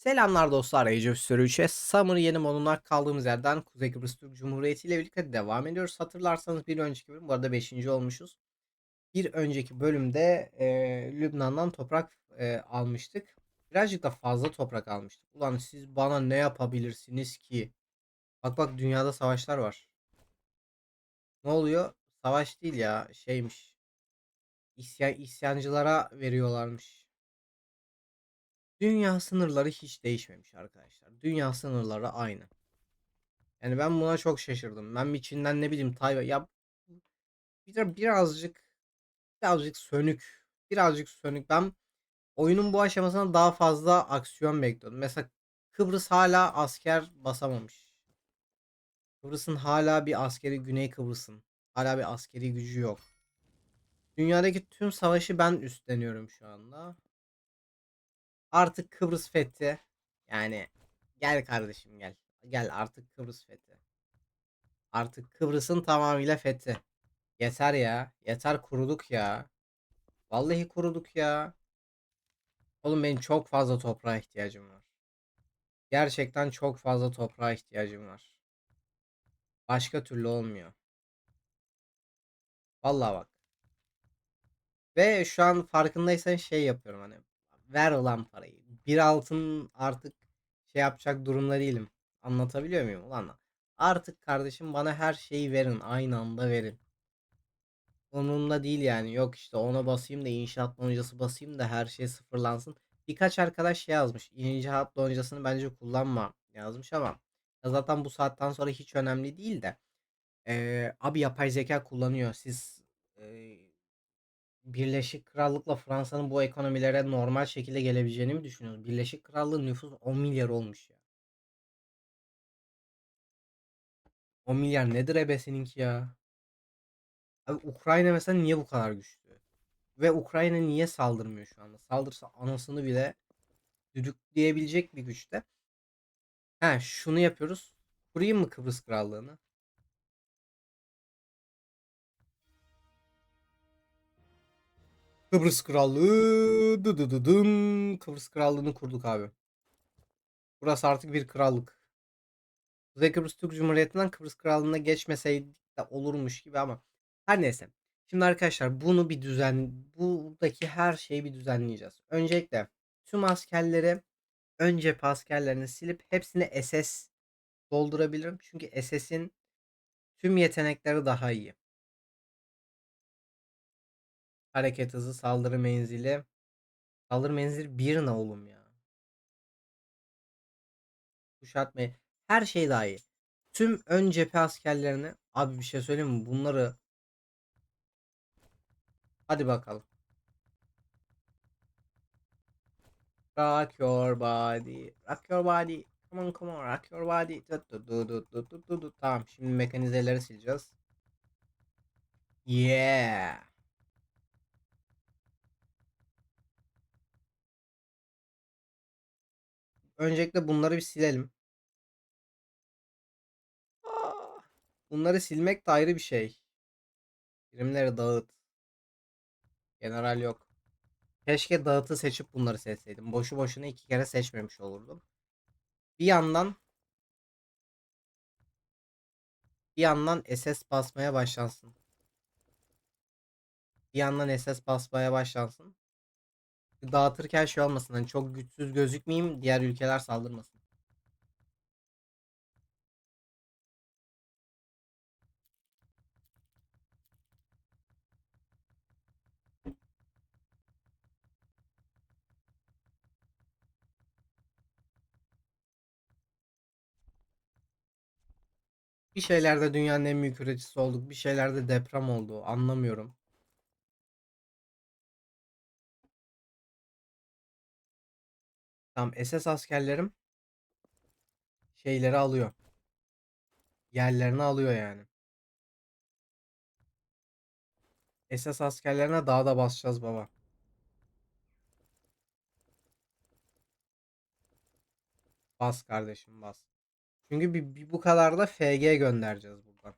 Selamlar dostlar. Age of Story 3'e Summer yeni moduna kaldığımız yerden Kuzey Kıbrıs Türk Cumhuriyeti ile birlikte devam ediyoruz. Hatırlarsanız bir önceki bölüm, bu arada 5. olmuşuz. Bir önceki bölümde e, Lübnan'dan toprak e, almıştık. Birazcık da fazla toprak almıştık. Ulan siz bana ne yapabilirsiniz ki? Bak bak dünyada savaşlar var. Ne oluyor? Savaş değil ya şeymiş. İsyan, isyancılara veriyorlarmış. Dünya sınırları hiç değişmemiş arkadaşlar. Dünya sınırları aynı. Yani ben buna çok şaşırdım. Ben bir Çin'den ne bileyim Tayvan ya birazcık birazcık sönük. Birazcık sönük. Ben oyunun bu aşamasında daha fazla aksiyon bekliyordum. Mesela Kıbrıs hala asker basamamış. Kıbrıs'ın hala bir askeri Güney Kıbrıs'ın hala bir askeri gücü yok. Dünyadaki tüm savaşı ben üstleniyorum şu anda. Artık Kıbrıs fethi. Yani gel kardeşim gel. Gel artık Kıbrıs fethi. Artık Kıbrıs'ın tamamıyla fethi. Yeter ya. Yeter kuruduk ya. Vallahi kuruduk ya. Oğlum benim çok fazla toprağa ihtiyacım var. Gerçekten çok fazla toprağa ihtiyacım var. Başka türlü olmuyor. Vallahi bak. Ve şu an farkındaysan şey yapıyorum hani. Ver ulan parayı. Bir altın artık şey yapacak durumda değilim. Anlatabiliyor muyum ulan? Artık kardeşim bana her şeyi verin. Aynı anda verin. Onunla değil yani. Yok işte ona basayım da inşaat loncası basayım da her şey sıfırlansın. Birkaç arkadaş şey yazmış. İnşaat loncasını bence kullanma yazmış ama ya zaten bu saatten sonra hiç önemli değil de. Ee, abi yapay zeka kullanıyor. Siz e, Birleşik Krallık'la Fransa'nın bu ekonomilere normal şekilde gelebileceğini mi düşünüyorsunuz? Birleşik Krallığın nüfusu 10 milyar olmuş ya. 10 milyar nedir ebesininki ya? Abi Ukrayna mesela niye bu kadar güçlü? Ve Ukrayna niye saldırmıyor şu anda? Saldırsa anasını bile düdükleyebilecek bir güçte. He şunu yapıyoruz. Kurayım mı Kıbrıs Krallığı'nı? Kıbrıs Krallığı. Dı dı dı dın. Kıbrıs Krallığı'nı kurduk abi. Burası artık bir krallık. Kuzey Kıbrıs Türk Cumhuriyeti'nden Kıbrıs Krallığı'na geçmeseydik de olurmuş gibi ama her neyse. Şimdi arkadaşlar bunu bir düzen buradaki her şeyi bir düzenleyeceğiz. Öncelikle tüm askerleri ön cephe askerlerini silip hepsini SS doldurabilirim. Çünkü SS'in tüm yetenekleri daha iyi. Hareket hızı, saldırı menzili. Saldırı menzili bir ne oğlum ya. Kuşatma. Her şey daha iyi. Tüm ön cephe askerlerini abi bir şey söyleyeyim mi? Bunları hadi bakalım. Rock your body. Rock your body. Come on come on rock your body. Tut, tut, tut, tut, tut, tut, tut. Tamam şimdi mekanizeleri sileceğiz. Yeah. Öncelikle bunları bir silelim. Ah, Bunları silmek de ayrı bir şey. Birimleri dağıt. General yok. Keşke dağıtı seçip bunları seçseydim. Boşu boşuna iki kere seçmemiş olurdum. Bir yandan bir yandan SS basmaya başlansın. Bir yandan SS basmaya başlansın. Dağıtırken şey olmasın. Hani çok güçsüz gözükmeyeyim. Diğer ülkeler saldırmasın. Bir şeylerde dünyanın en büyük üreticisi olduk. Bir şeylerde deprem oldu. Anlamıyorum. Tamam SS askerlerim şeyleri alıyor. Yerlerini alıyor yani. SS askerlerine daha da basacağız baba. Bas kardeşim bas. Çünkü bir, bir bu kadar da FG göndereceğiz buradan.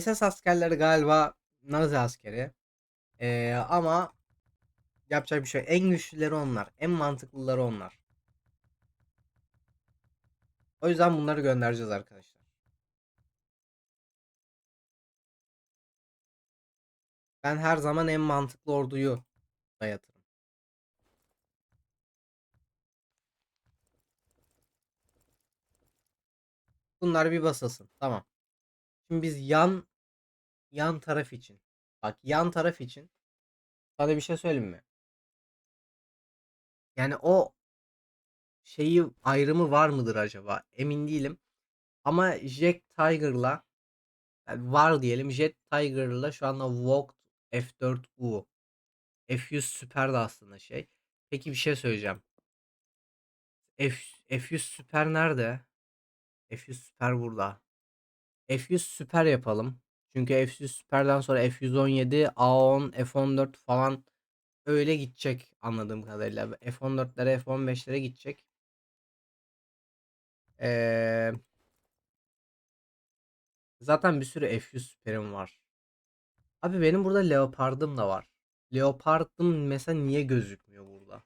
SS askerleri galiba Nazi askeri. Ee, ama Yapacak bir şey. En güçlüleri onlar. En mantıklıları onlar. O yüzden bunları göndereceğiz arkadaşlar. Ben her zaman en mantıklı orduyu dayatırım. Bunlar bir basasın. Tamam. Şimdi biz yan yan taraf için. Bak yan taraf için. Sana bir şey söyleyeyim mi? Yani o şeyi ayrımı var mıdır acaba? Emin değilim. Ama Jack Tiger'la yani var diyelim. Jet Tiger'la şu anda Walked F4U. F100 Super de aslında şey. Peki bir şey söyleyeceğim. F, F100 Super nerede? F100 Super burada. F100 Super yapalım. Çünkü F100 Super'den sonra F117, A10, F14 falan öyle gidecek anladığım kadarıyla. F14'lere, F15'lere gidecek. Ee, zaten bir sürü F100 Super'im var. Abi benim burada Leopard'ım da var. Leopard'ım mesela niye gözükmüyor burada?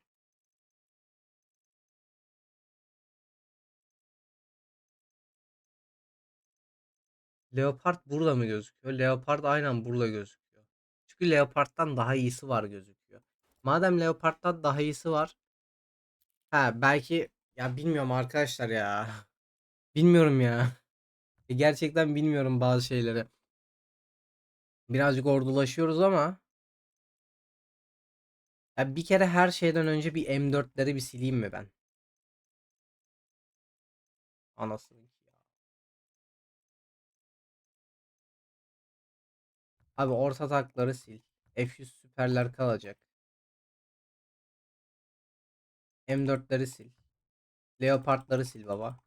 Leopard burada mı gözüküyor? Leopard aynen burada gözüküyor. Çünkü Leopard'dan daha iyisi var gözüküyor. Madem Leopard'dan daha iyisi var. Ha belki ya bilmiyorum arkadaşlar ya. Bilmiyorum ya. Gerçekten bilmiyorum bazı şeyleri. Birazcık ordulaşıyoruz ama ya bir kere her şeyden önce bir M4'leri bir sileyim mi ben? Anasını ya. Abi orta takları sil. F100 süperler kalacak. M4'leri sil. Leopard'ları sil baba.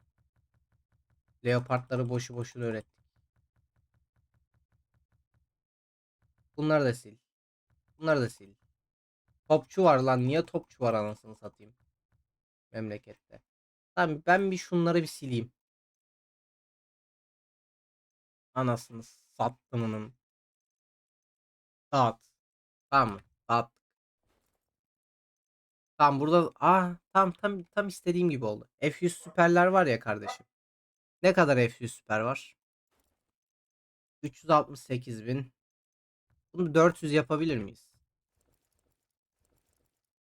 Leopard'ları boşu boşuna öğrettik. Bunları da sil. Bunları da sil. Topçu var lan. Niye topçu var anasını satayım? Memlekette. Tamam ben bir şunları bir sileyim. Anasını sattımının. Dağıt. Tamam mı? Dağıt. Tamam burada aa tam tam tam istediğim gibi oldu. F100 süperler var ya kardeşim. Ne kadar F100 süper var? 368 bin. Bunu 400 yapabilir miyiz?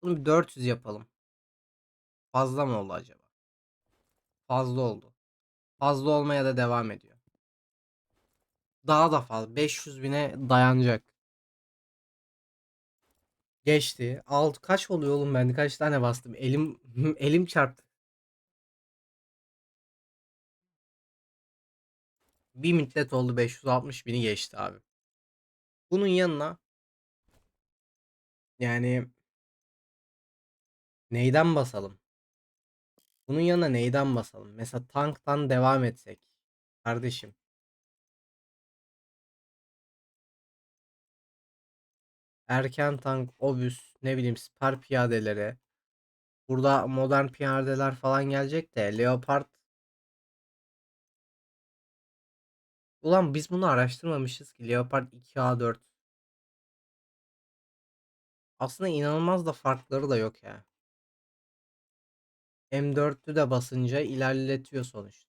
Bunu 400 yapalım. Fazla mı oldu acaba? Fazla oldu. Fazla olmaya da devam ediyor. Daha da fazla. 500 bine dayanacak. Geçti. Alt kaç oluyor oğlum ben kaç tane bastım. Elim elim çarptı. Bir müddet oldu 560 bini geçti abi. Bunun yanına yani neyden basalım? Bunun yanına neyden basalım? Mesela tanktan devam etsek. Kardeşim. Erken tank, obüs, ne bileyim siper piyadeleri. Burada modern piyadeler falan gelecek de Leopard Ulan biz bunu araştırmamışız ki Leopard 2A4. Aslında inanılmaz da farkları da yok ya. M4'ü de basınca ilerletiyor sonuçta.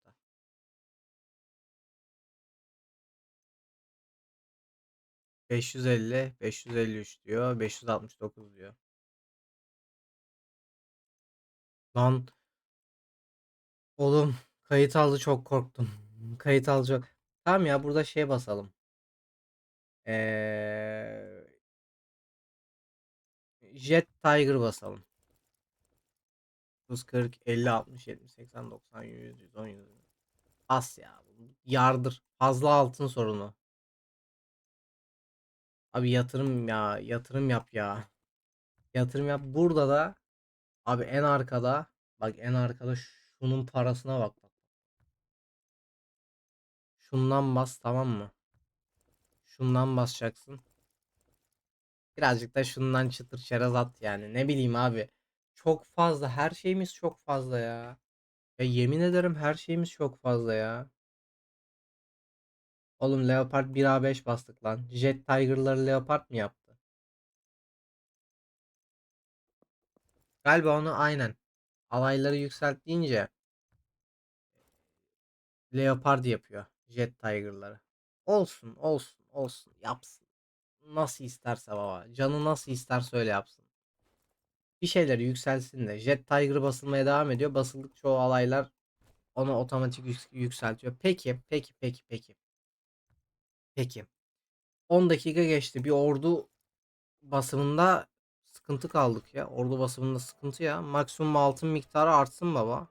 ...550, 553 diyor, 569 diyor. Lan... Oğlum kayıt aldı çok korktum. Kayıt aldı çok... Tamam ya burada şey basalım. Ee... Jet Tiger basalım. 140, 50, 60, 70, 80, 90, 100, 110, 100. As ya. Yardır. Fazla altın sorunu. Abi yatırım ya. Yatırım yap ya. Yatırım yap. Burada da abi en arkada bak en arkada şunun parasına bak. bak. Şundan bas tamam mı? Şundan basacaksın. Birazcık da şundan çıtır çerez at yani. Ne bileyim abi. Çok fazla. Her şeyimiz çok fazla ya. Ya yemin ederim her şeyimiz çok fazla ya. Oğlum Leopard 1A5 bastık lan. Jet Tiger'ları Leopard mı yaptı? Galiba onu aynen. Alayları yükselt deyince Leopard yapıyor. Jet Tiger'ları. Olsun, olsun, olsun. Yapsın. Nasıl isterse baba. Canı nasıl isterse öyle yapsın. Bir şeyleri yükselsin de. Jet Tiger basılmaya devam ediyor. Basıldıkça o alaylar onu otomatik yük- yükseltiyor. Peki, peki, peki, peki. Peki. 10 dakika geçti. Bir ordu basımında sıkıntı kaldık ya. Ordu basımında sıkıntı ya. Maksimum altın miktarı artsın baba.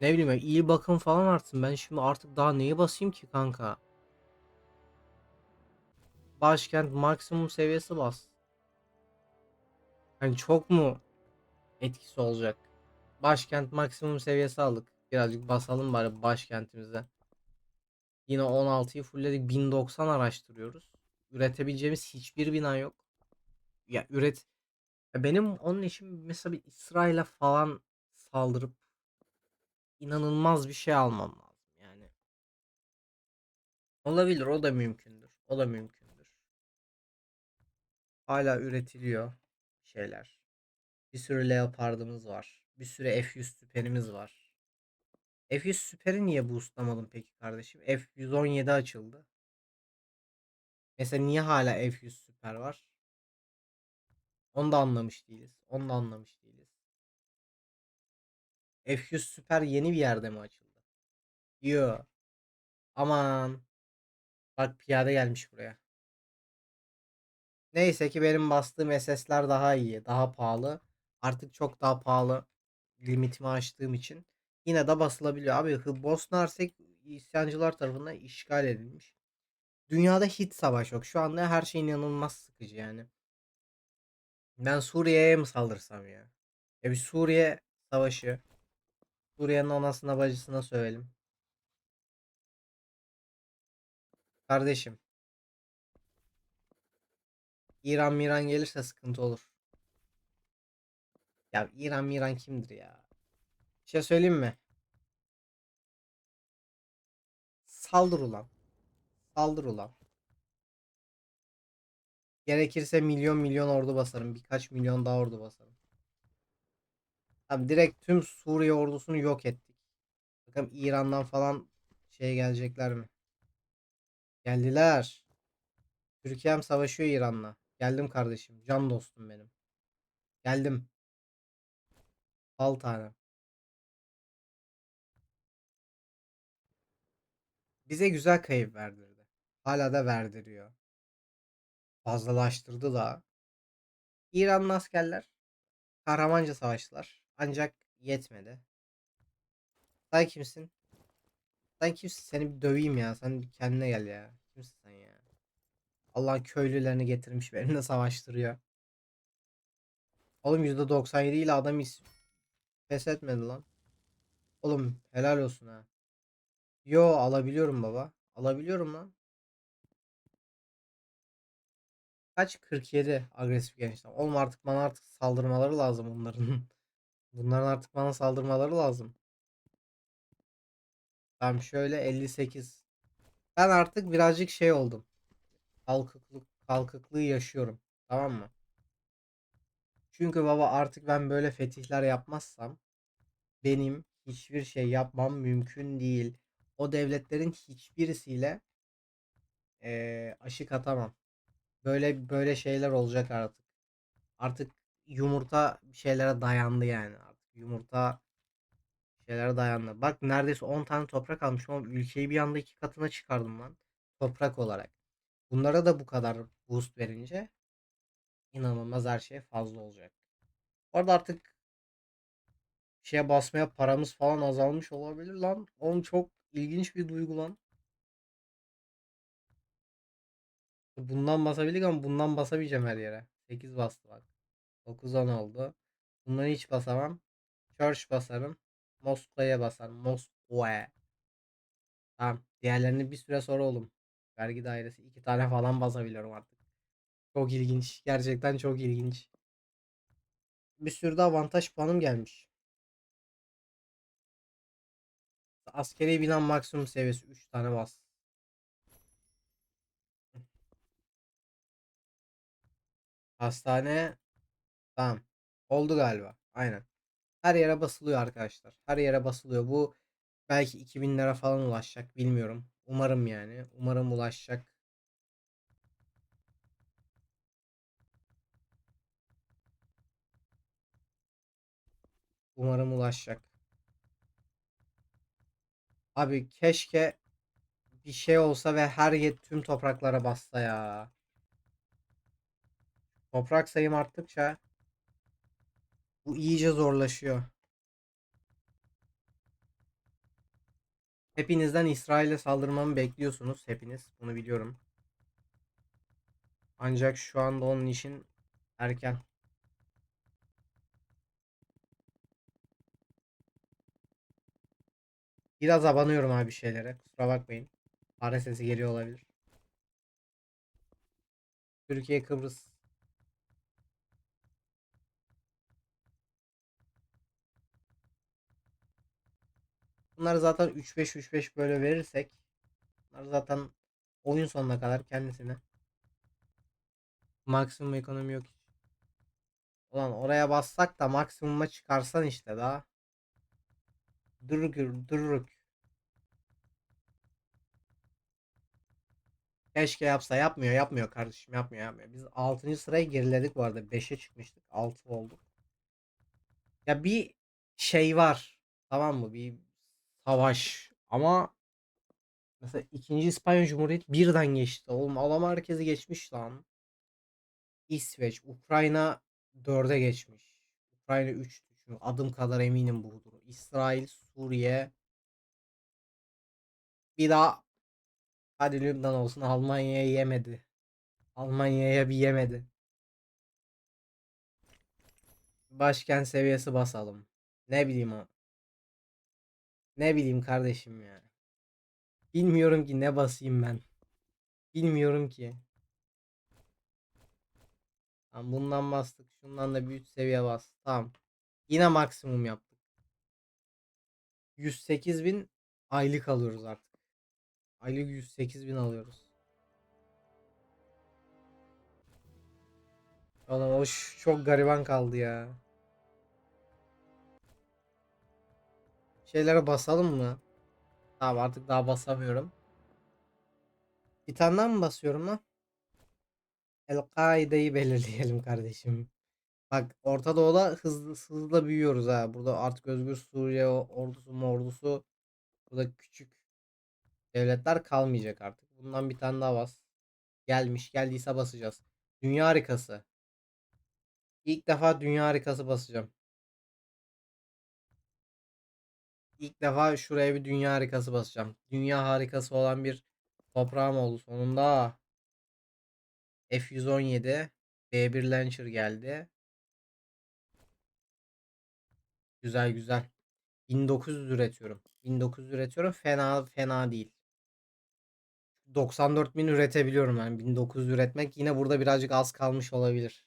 Ne bileyim ya iyi bakım falan artsın. Ben şimdi artık daha neyi basayım ki kanka? Başkent maksimum seviyesi bas. Yani çok mu etkisi olacak? Başkent maksimum seviyesi aldık. Birazcık basalım bari başkentimize. Yine 16'yı fullledik. 1090 araştırıyoruz. Üretebileceğimiz hiçbir bina yok. Ya üret Ya benim onun için mesela bir İsrail'e falan saldırıp inanılmaz bir şey almam lazım yani. Olabilir, o da mümkündür. O da mümkündür. Hala üretiliyor şeyler. Bir sürü Leopard'ımız var. Bir sürü F100 süperimiz var. F100 süperi niye boostlamadım peki kardeşim? F117 açıldı. Mesela niye hala F100 süper var? Onu da anlamış değiliz. Onu da anlamış değiliz. F100 süper yeni bir yerde mi açıldı? Yo. Aman. Bak piyade gelmiş buraya. Neyse ki benim bastığım SS'ler daha iyi. Daha pahalı. Artık çok daha pahalı. Limitimi aştığım için. Yine de basılabiliyor. Abi Bosna Hersek isyancılar tarafından işgal edilmiş. Dünyada hiç savaş yok. Şu anda her şey inanılmaz sıkıcı yani. Ben Suriye'ye mi saldırsam ya? Ya bir Suriye savaşı. Suriye'nin anasına bacısına söyleyelim. Kardeşim. İran miran gelirse sıkıntı olur. Ya İran miran kimdir ya? Şey söyleyeyim mi? Saldır ulan. Saldır ulan. Gerekirse milyon milyon ordu basarım. Birkaç milyon daha ordu basarım. Abi direkt tüm Suriye ordusunu yok ettik. Bakalım İran'dan falan şey gelecekler mi? Geldiler. Türkiye'm savaşıyor İran'la. Geldim kardeşim. Can dostum benim. Geldim. Al tane. Bize güzel kayıp verdirdi. Hala da verdiriyor. Fazlalaştırdı da. İranlı askerler kahramanca savaştılar. Ancak yetmedi. Sen kimsin? Sen kimsin? Seni bir döveyim ya. Sen bir kendine gel ya. Kimsin sen ya? Allah'ın köylülerini getirmiş benimle savaştırıyor. Oğlum %97 ile adam is pes etmedi lan. Oğlum helal olsun ha. Yo alabiliyorum baba. Alabiliyorum lan. Kaç? 47 agresif gençler. Oğlum artık bana artık saldırmaları lazım onların. Bunların artık bana saldırmaları lazım. Tamam şöyle 58. Ben artık birazcık şey oldum. Kalkıklık, kalkıklığı yaşıyorum. Tamam mı? Çünkü baba artık ben böyle fetihler yapmazsam benim hiçbir şey yapmam mümkün değil. O devletlerin hiçbirisiyle eee aşık atamam. Böyle böyle şeyler olacak artık. Artık yumurta şeylere dayandı yani. Artık yumurta şeylere dayandı. Bak neredeyse 10 tane toprak almışım ama ülkeyi bir anda iki katına çıkardım lan. Toprak olarak. Bunlara da bu kadar boost verince inanılmaz her şey fazla olacak. Orada artık şeye basmaya paramız falan azalmış olabilir lan. Oğlum çok ilginç bir duygu lan. Bundan basabildik ama bundan basamayacağım her yere. 8 bastı bak. 9 10 oldu. Bunları hiç basamam. Church basarım. Moskova'ya basarım. Moskova. Tamam. Diğerlerini bir süre sonra oğlum. Vergi dairesi iki tane falan basabiliyorum artık. Çok ilginç. Gerçekten çok ilginç. Bir sürü de avantaj puanım gelmiş. Askeri bina maksimum seviyesi 3 tane bas. Hastane. Tamam. Oldu galiba. Aynen. Her yere basılıyor arkadaşlar. Her yere basılıyor. Bu belki 2000 lira falan ulaşacak. Bilmiyorum. Umarım yani. Umarım ulaşacak. Umarım ulaşacak. Abi keşke bir şey olsa ve her yer tüm topraklara bassa ya. Toprak sayım arttıkça bu iyice zorlaşıyor. Hepinizden İsrail'e saldırmamı bekliyorsunuz. Hepiniz. Bunu biliyorum. Ancak şu anda onun için erken. Biraz abanıyorum abi şeylere. Kusura bakmayın. Fare sesi geliyor olabilir. Türkiye Kıbrıs. Bunları zaten 3-5 3-5 böyle verirsek bunlar zaten oyun sonuna kadar kendisine maksimum ekonomi yok hiç. Ulan oraya bassak da maksimuma çıkarsan işte daha. Dururuk dururuk. Keşke yapsa yapmıyor yapmıyor kardeşim yapmıyor yapmıyor. Biz 6. sıraya geriledik bu arada 5'e çıkmıştık 6 olduk. Ya bir şey var tamam mı bir savaş ama mesela 2. İspanya Cumhuriyeti birden geçti oğlum adam herkesi geçmiş lan. İsveç, Ukrayna 4'e geçmiş. Ukrayna 3 düşün. Adım kadar eminim bu durum. İsrail, Suriye bir daha hadi Lübnan olsun Almanya'ya yemedi. Almanya'ya bir yemedi. Başkent seviyesi basalım. Ne bileyim o. Ne bileyim kardeşim ya. Bilmiyorum ki ne basayım ben. Bilmiyorum ki. Tamam, bundan bastık. Şundan da bir üst seviye bas. Tamam. Yine maksimum yaptık. 108 bin aylık alıyoruz artık. Aylık 108 bin alıyoruz. Oğlum o çok gariban kaldı ya. Şeylere basalım mı? Tamam artık daha basamıyorum. Bir tane mı basıyorum lan? El-Kaide'yi belirleyelim kardeşim. Bak Orta Doğu'da hızlı hızlı büyüyoruz ha. Burada artık Özgür Suriye ordusu mu ordusu burada küçük devletler kalmayacak artık. Bundan bir tane daha bas. Gelmiş geldiyse basacağız. Dünya harikası. İlk defa dünya harikası basacağım. İlk defa şuraya bir dünya harikası basacağım. Dünya harikası olan bir toprağım oldu sonunda. F117 B1 Launcher geldi. Güzel güzel. 1900 üretiyorum. 1900 üretiyorum. Fena fena değil. 94 bin üretebiliyorum yani 1900 üretmek yine burada birazcık az kalmış olabilir.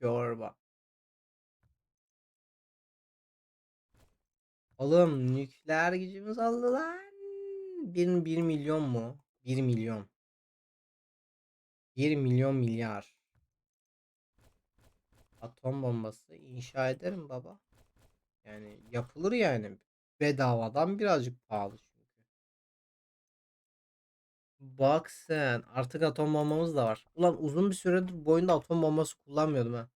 Your boat. Oğlum nükleer gücümüz oldu lan. 1, 1 milyon mu? 1 milyon. 1 milyon milyar. Atom bombası inşa ederim baba. Yani yapılır yani. Bedavadan birazcık pahalı çünkü. Bak sen artık atom bombamız da var. Ulan uzun bir süredir bu oyunda atom bombası kullanmıyordum ha.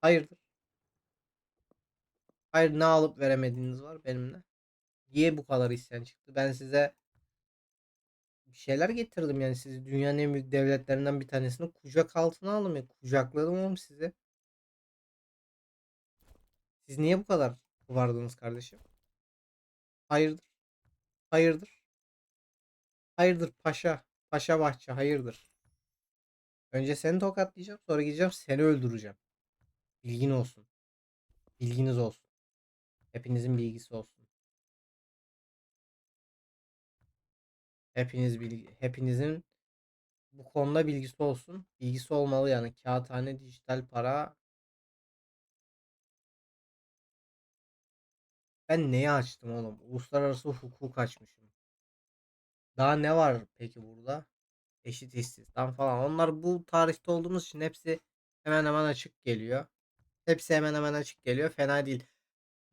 Hayırdır? Hayır ne alıp veremediğiniz var benimle? Niye bu kadar isyan çıktı? Ben size bir şeyler getirdim yani sizi dünyanın en büyük devletlerinden bir tanesini kucak altına aldım ya. Kucakladım oğlum sizi. Siz niye bu kadar vardınız kardeşim? Hayırdır? Hayırdır? Hayırdır paşa? Paşa bahçe hayırdır? Önce seni tokatlayacağım sonra gideceğim seni öldüreceğim. Bilgin olsun. Bilginiz olsun. Hepinizin bilgisi olsun. Hepiniz bilgi, hepinizin bu konuda bilgisi olsun. Bilgisi olmalı yani kağıthane dijital para. Ben neyi açtım oğlum? Uluslararası hukuk açmışım. Daha ne var peki burada? eşit istihdam falan. Onlar bu tarihte olduğumuz için hepsi hemen hemen açık geliyor. Hepsi hemen hemen açık geliyor. Fena değil.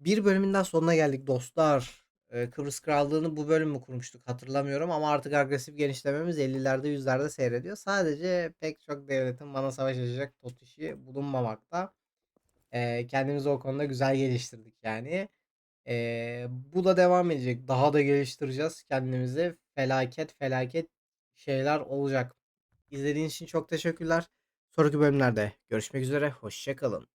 Bir bölümün daha sonuna geldik dostlar. Eee, Kıbrıs Krallığı'nı bu bölüm mü kurmuştuk hatırlamıyorum ama artık agresif genişlememiz 50'lerde 100'lerde seyrediyor. Sadece pek çok devletin bana savaş açacak totişi bulunmamakta. Eee, kendimizi o konuda güzel geliştirdik yani. Eee, bu da devam edecek. Daha da geliştireceğiz kendimizi. Felaket felaket şeyler olacak. İzlediğiniz için çok teşekkürler. Sonraki bölümlerde görüşmek üzere. Hoşça kalın.